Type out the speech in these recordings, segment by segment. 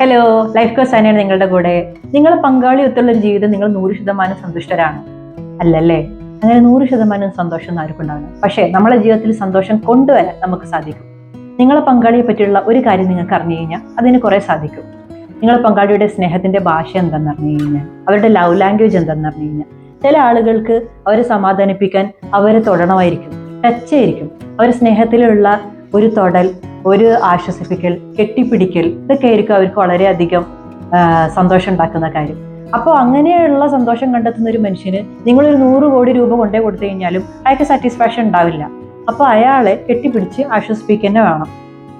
Hello life course തന്നെയാണ് നിങ്ങളുടെ കൂടെ. നിങ്ങളെ പങ്കാളിയൊത്തുള്ള ജീവിതം നിങ്ങൾ നൂറ് ശതമാനം സന്തുഷ്ടരാണ്. അല്ലല്ലേ? അങ്ങനെ നൂറ് ശതമാനം സന്തോഷം ആർക്കും പക്ഷേ നമ്മളെ ജീവിതത്തിൽ സന്തോഷം കൊണ്ടുവരാൻ നമുക്ക് സാധിക്കും. നിങ്ങളെ പങ്കാളിയെ പറ്റിയുള്ള ഒരു കാര്യം നിങ്ങൾക്ക് അറിഞ്ഞു കഴിഞ്ഞാൽ അതിന് കുറേ സാധിക്കും. നിങ്ങളെ പങ്കാളിയുടെ സ്നേഹത്തിന്റെ ഭാഷ എന്താണെന്ന് അറിഞ്ഞു കഴിഞ്ഞാൽ അവരുടെ ലവ് ലാംഗ്വേജ് എന്താണെന്ന് അറിഞ്ഞു കഴിഞ്ഞാൽ ചില ആളുകൾക്ക് അവരെ സമാധാനിപ്പിക്കാൻ അവരെ തൊടണമായിരിക്കും ടച്ച് ആയിരിക്കും. അവരെ സ്നേഹത്തിലുള്ള ഒരു തൊടൽ ഒരു ആശ്വസിപ്പിക്കൽ കെട്ടിപ്പിടിക്കൽ ഇതൊക്കെ ആയിരിക്കും അവർക്ക് വളരെയധികം സന്തോഷം ഉണ്ടാക്കുന്ന കാര്യം. അപ്പോൾ അങ്ങനെയുള്ള സന്തോഷം കണ്ടെത്തുന്ന ഒരു മനുഷ്യന് നിങ്ങളൊരു നൂറ് കോടി രൂപ കൊണ്ടേ കൊടുത്തു കഴിഞ്ഞാലും അയാൾക്ക് സാറ്റിസ്ഫാക്ഷൻ ഉണ്ടാവില്ല. അപ്പോൾ അയാളെ കെട്ടിപ്പിടിച്ച് ആശ്വസിപ്പിക്കുക വേണം.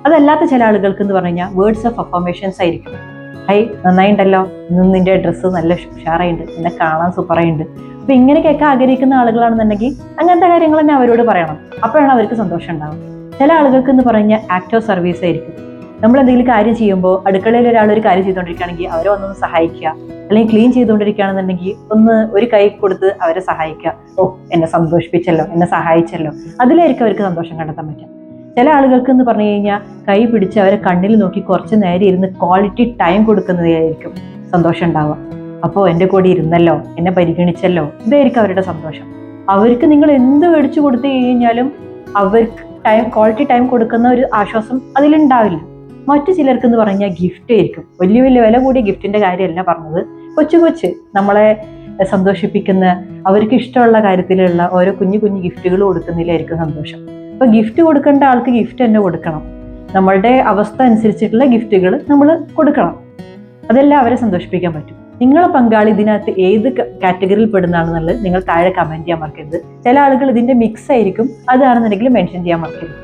അതല്ലാത്ത ചില ആളുകൾക്ക് എന്ന് പറഞ്ഞു കഴിഞ്ഞാൽ വേർഡ്സ് ഓഫ് അഫോമേഷൻസ് ആയിരിക്കും. ഹൈ നന്നായിണ്ടല്ലോ? ഇന്ന് നിന്റെ ഡ്രസ്സ് നല്ല ഉഷാറായിട്ടുണ്ട് നിന്നെ കാണാൻ സൂപ്പറായിട്ടുണ്ട് അപ്പൊ ഇങ്ങനെയൊക്കെ ആഗ്രഹിക്കുന്ന ആളുകളാണെന്നുണ്ടെങ്കിൽ അങ്ങനത്തെ കാര്യങ്ങൾ തന്നെ അവരോട് പറയണം. അപ്പോഴാണ് അവർക്ക് സന്തോഷം ഉണ്ടാവും ചില ആളുകൾക്ക് എന്ന് പറഞ്ഞാൽ ഓഫ് സർവീസ് ആയിരിക്കും. നമ്മൾ എന്തെങ്കിലും കാര്യം ചെയ്യുമ്പോൾ അടുക്കളയിൽ ഒരാൾ ഒരു കാര്യം ചെയ്തുകൊണ്ടിരിക്കുകയാണെങ്കിൽ അവരെ ഒന്നൊന്ന് സഹായിക്കുക. അല്ലെങ്കിൽ ക്ലീൻ ചെയ്തുകൊണ്ടിരിക്കുകയാണെന്നുണ്ടെങ്കിൽ ഒന്ന് ഒരു കൈ കൊടുത്ത് അവരെ സഹായിക്കുക. ഓ എന്നെ സന്തോഷിപ്പിച്ചല്ലോ എന്നെ സഹായിച്ചല്ലോ. അതിലായിരിക്കും അവർക്ക് സന്തോഷം കണ്ടെത്താൻ പറ്റുക. ചില ആളുകൾക്ക് എന്ന് പറഞ്ഞു കഴിഞ്ഞാൽ കൈ പിടിച്ച് അവരെ കണ്ണിൽ നോക്കി കുറച്ച് നേരം ഇരുന്ന് ക്വാളിറ്റി ടൈം കൊടുക്കുന്നതായിരിക്കും സന്തോഷം ഉണ്ടാവുക. അപ്പോൾ എന്റെ കൂടെ ഇരുന്നല്ലോ എന്നെ പരിഗണിച്ചല്ലോ. ഇതായിരിക്കും അവരുടെ സന്തോഷം. അവർക്ക് നിങ്ങൾ എന്ത് മേടിച്ചു കൊടുത്തു കഴിഞ്ഞാലും അവർക്ക് ടൈം ക്വാളിറ്റി ടൈം കൊടുക്കുന്ന ഒരു ആശ്വാസം അതിലുണ്ടാവില്ല. മറ്റു ചിലർക്ക് എന്ന് പറഞ്ഞാൽ ഗിഫ്റ്റ് ആയിരിക്കും. വലിയ വലിയ വില കൂടിയ ഗിഫ്റ്റിന്റെ കാര്യമല്ല പറഞ്ഞത്. കൊച്ചു കൊച്ച് നമ്മളെ സന്തോഷിപ്പിക്കുന്ന അവർക്ക് ഇഷ്ടമുള്ള കാര്യത്തിലുള്ള ഓരോ കുഞ്ഞു കുഞ്ഞു ഗിഫ്റ്റുകൾ കൊടുക്കുന്നതിലായിരിക്കും സന്തോഷം. അപ്പൊ ഗിഫ്റ്റ് കൊടുക്കേണ്ട ആൾക്ക് ഗിഫ്റ്റ് തന്നെ കൊടുക്കണം. നമ്മളുടെ അവസ്ഥ അനുസരിച്ചിട്ടുള്ള ഗിഫ്റ്റുകൾ നമ്മൾ കൊടുക്കണം. അതെല്ലാം അവരെ സന്തോഷിപ്പിക്കാൻ പറ്റും. നിങ്ങളെ പങ്കാളി ഇതിനകത്ത് ഏത് കാറ്റഗറിയിൽ പെടുന്നതാണെന്നുള്ളത് നിങ്ങൾ താഴെ കമന്റ് ചെയ്യാൻ മറക്കരുത്. ചില ആളുകൾ ഇതിന്റെ മിക്സ് ആയിരിക്കും. അതാണെന്നുണ്ടെങ്കിൽ മെൻഷൻ ചെയ്യാൻ മറക്കരുത്.